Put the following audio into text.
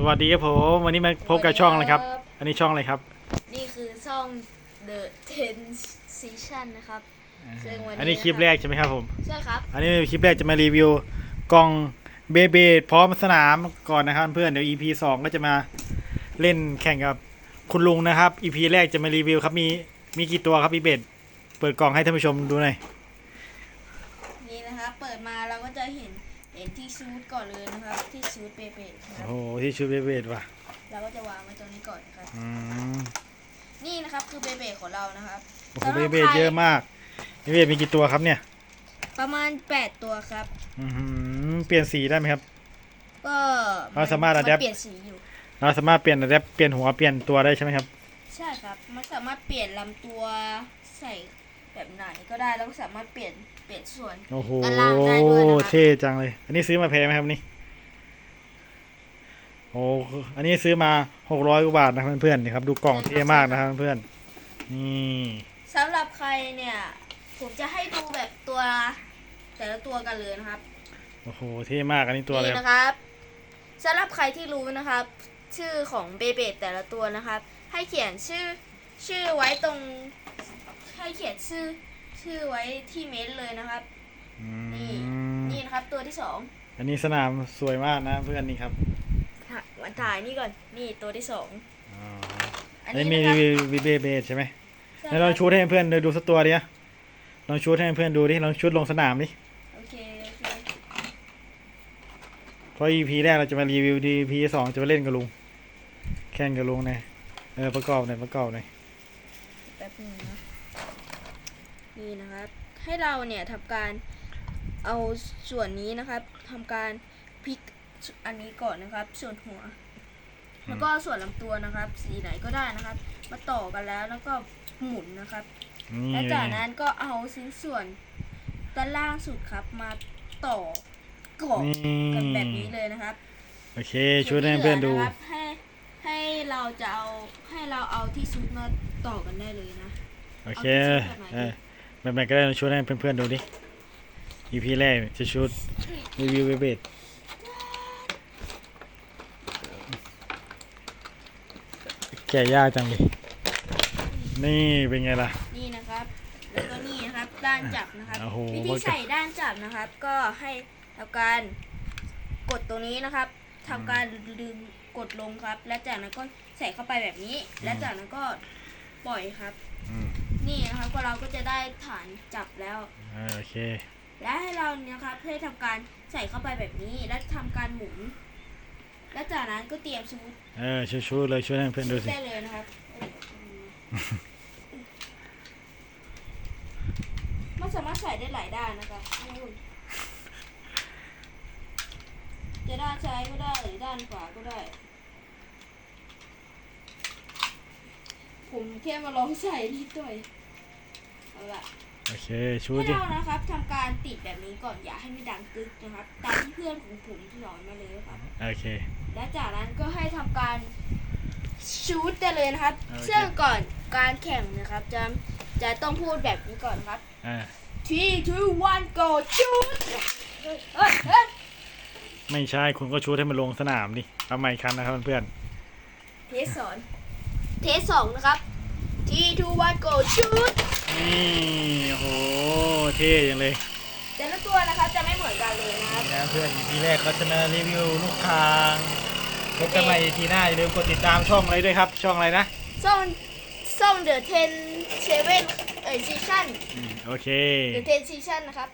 สวัสดีครับผมวันนี้มาพบกับช่องอะไรครับสวัสดีครับ อันนี้ช่องอะไรครับ นี่คือช่อง The Ten Season นะครับซึ่งวันนี้อันนี้คลิปแรกใช่ไหมครับผมใช่ครับอันนี้คลิปแรกจะมารีวิวกล่องเบเบดพร้อมสนามก่อนนะครับ เพื่อนเดี๋ยว EP สองก็จะมาเล่นแข่งกับคุณลุงนะครับ EP แรกจะมารีวิวครับมีมีกี่ตัวครับพี่เบดเปิดกล่องให้ท่านผู้ชมดูหน่อยนี่นะครับเปิดมาเราก็จะเห็น เห็นที่ชูดก่อนเลยนะครับ ที่ชูดเปเปนะครับ โอ้โหที่ชุดเบเบดว่ะเราก็จะวางไว้ตรงนี้ก่อนนะครับ อืมนี่นะครับคือเปเปของเรานะครับโอ้โหสำหเบรับเบดใครเยอะมากเบเบดมีกี่ตัวครับเนี่ยประมาณ 8 ตัวครับ อืมเปลี่ยนสีได้ไหมครับ ก็เราสามารถน adapt เปลี่ยนสีอยู่ เราสามารถเปลี่ยนแรปเปลี่ยนหัวเปลี่ยนตัวได้ใช่ไหมครับ ใช่ครับ มันสามารถเปลี่ยนลำตัวใส่แบบไหนก็ได้ แล้วก็สามารถเปลี่ยน เปลี่ยนส่วนโอ้โหด้านล่างได้ด้วยนะครับเท่จังเลย อันนี้ซื้อมาแพงไหมครับนี่โอ้อันนี้ซื้อมาหกร้อยกว่าบาทนะครับเพื่อนๆนี่ครับ ดูกล่องเท่มากนะครับเพื่อนๆนี่สำหรับใครเนี่ย ผมจะให้ดูแบบตัวแต่ละตัวกันเลยนะครับโอ้โหเท่มากอันนี้ตัวอะไรนี่ครับนะครับสำหรับใครที่รู้นะครับ ชื่อของเบเบตแต่ละตัวนะครับ ให้เขียนชื่อชื่อไว้ตรงให้เขียนชื่อ ชื่อไว้ที่เมนต์เลยนะครับ อืนี่มนี่นะครับตัวที่สองอันนี้สนามสวยมากนะเพื่อนนี่ครับถ่ายวันถ่ายนี่ก่อนนี่ตัวที่สองอ๋ออัอันนนี้นี้มีนะครับวีเบเบดใช่ไหมใช่แล้วลองชูดให้เพื่อนๆดูสักตัวดิอะลองชูดให้เพื่อนดูดิลองชูดลงสนามดิ โอเคโอเคเพราะ EP แรกเราจะมารีวิว EP สองจะมาเล่นกับลุง แข่งกับลุงหน่อยเออประกอบหน่อยประกอบหน่อยแป๊บหนึงนะ นี่นะครับ ให้เราเนี่ยทำการเอาส่วนนี้นะครับทำการพลิกอันนี้ก่อนนะครับ ส่วนหัว แล้วก็ส่วนลำตัวนะครับ สีไหนก็ได้นะครับ มาต่อกันแล้วแล้วก็หมุนนะครับนี่แล้วจากนั้นก็เอาชิ้นส่วนด้านล่างสุดครับมาต่อเกาะนี่กันแบบนี้เลยนะครับ โอเคช่วยให้เพื่อนดูส่วที่หลืะครับให้ให้เราจะเอาให้เราเอาที่ซุดมาต่อกันได้เลยนะ โอเคเอาที่ชุด แบบไหนเออแบบไหนก็ได้ช่วยให้เพื่อนๆดูดิ EP แรกจะชุดรีวิวเบเบดแก่ยากจังเลยนี่เป็นไงล่ะ นี่นะครับ แล้วก็นี่นะครับ ด้านจับนะครับ โอ้โห วิธีใส่ด้านจับนะครับ ก็ให้ทำการกดตรงนี้นะครับทำการดึงกดลงครับ และจากนั้นก็ใส่เข้าไปแบบนี้ และจากนั้นก็ปล่อยครับ อืม นี่นะครับก็เราก็จะได้ฐานจับแล้วเออโอเค และให้เราเนี่ยนะครับให้ทำการใส่เข้าไปแบบนี้และทำการหมุน และจากนั้นก็เตรียมชูดเออช่วยช่วยเลยช่วยให้เพื่อนดูสิ ได้เลยนะครับ มันสามารถใส่ได้หลายด้านนะครับนู่นจะด้านซ้ายก็ได้หรือด้านขวาก็ได้ ผมแค่มาลองใส่นิดหน่อย เอาละโอเคช่วยให้ดิ เรานะครับทำการติดแบบนี้ก่อนอย่าให้มันดังกึกนะครับ ตามที่เพื่อนของผมสอนมาเลยครับ โอเค และจากนั้นก็ให้ทำการชูดได้เลยนะครับ โอเค ซึ่งก่อนการแข่งนะครับ จะจะต้องพูดแบบนี้ก่อนครับ อ่า three two one go shoot เฮ้ยเฮ้ยเฮ้ยไม่ใช่ คุณก็ช่วยให้มันลงสนามดิเอาใหม่อีกครั้งนะครับเพื่อนเทสสอนเทสสองนะครับ three two one go shoot ๆนี่โอ้โหเท่จังเลยแต่ละตัวนะครับจะไม่เหมือนกันเลยนะครับนะเพื่อนทีแรกเขาจะมารีวิวลูกคางพบกันใหม่ทีหน้าอย่าลืมกดติดตามช่องอะไรด้วยครับ ช่องอะไรนะ ส้มส้ม the ten seven เอ้ยซีชั่นอืมโอเค the ten season นะครับ